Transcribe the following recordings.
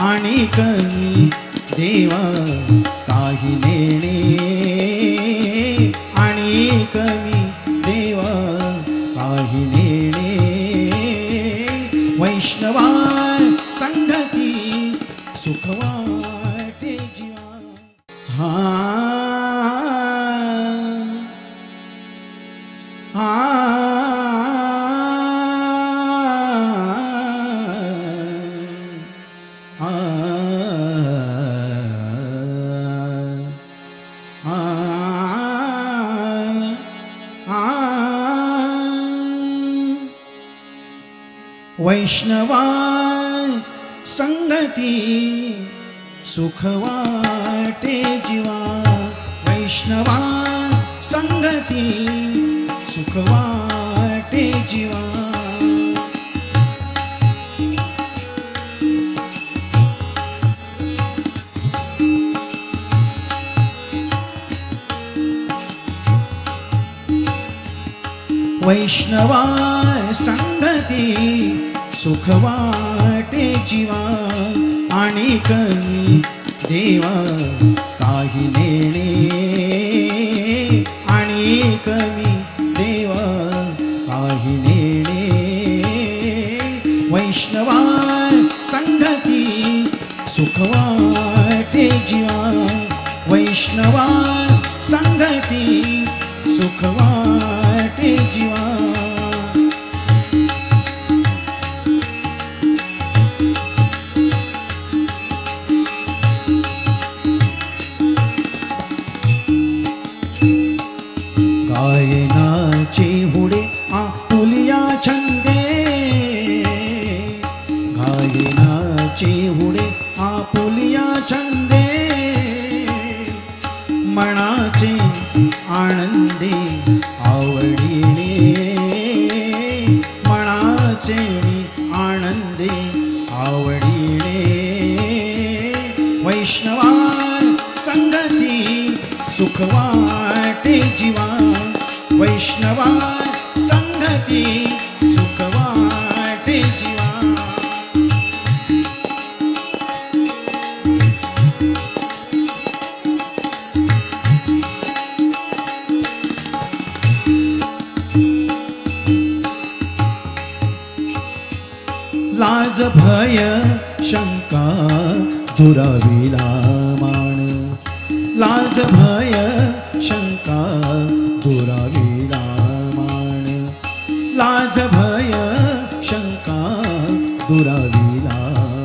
आणि कमी देवा काही नेणे. आणि कमी देवा काही नेणे. वैष्णवा संगती सुखवा वाटे जीवा. हा वैष्णवा संगती सुख वाटे जीवा वैष्णवा संगती सुख वाटे जीवा वैष्णवा संगती सुख वाटे जीवा आणि कमी देवा काही देणे मनाचे आनंदे आवडीने. वैष्णवा संगती सुख वाटे जीवा. वैष्णवा भय शंका दुराविला मान लाज भय शंका दुराविला मान लाज भय शंका दुराविला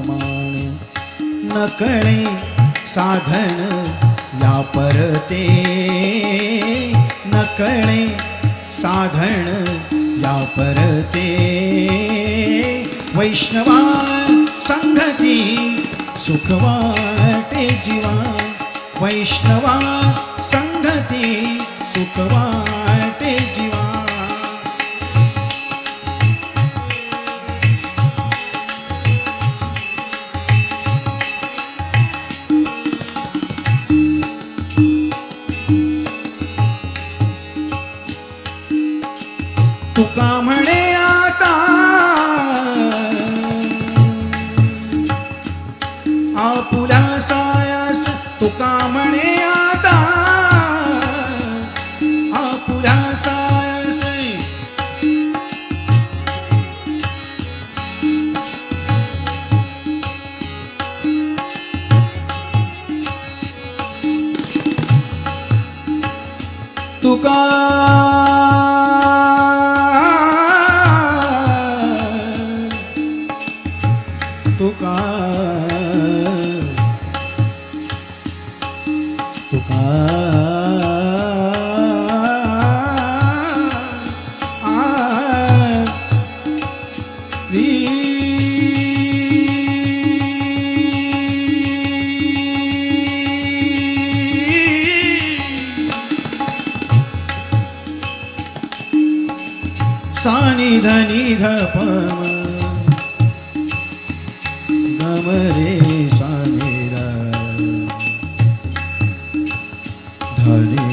मान नकळे साधन या परते नकळे साधन या परते वैष्णवा संगती सुख वाटे जीवा वैष्णवा संगती सुख वाटे जीवा तुका म्हणे तुका निध निध पम गम रे धने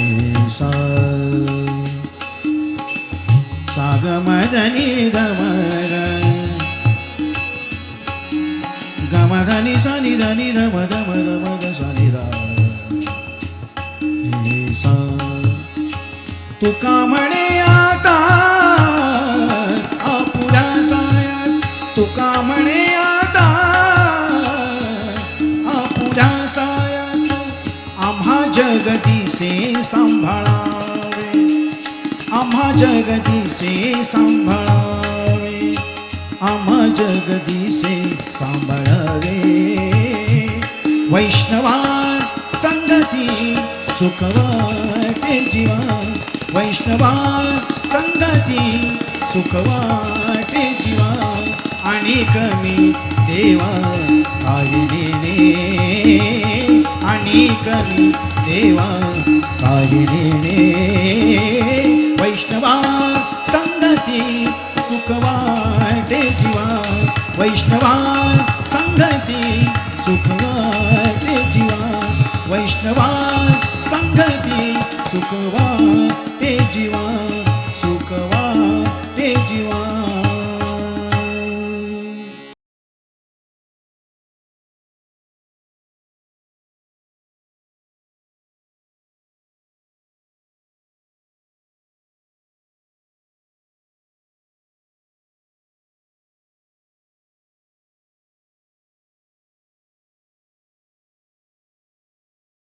सा। गम धनी गमर गम धनी सा नि धनी धम धम धम सा। तू तुका आम्हा जगदीसे सांभाळावे. आम्हा जगदीसे सांभाळावे. आम्हा जगदीसे सांभाळावे. वैष्णवा संगती सुखवाटे जीवा वैष्णवा संगती सुखवाटे जीवा आणि कमी देवा काही देणे. आणि कमी देवा काही देणे वैष्णवा संगती सुखवाटे जीवा। वैष्णवा संगती सुखवाटे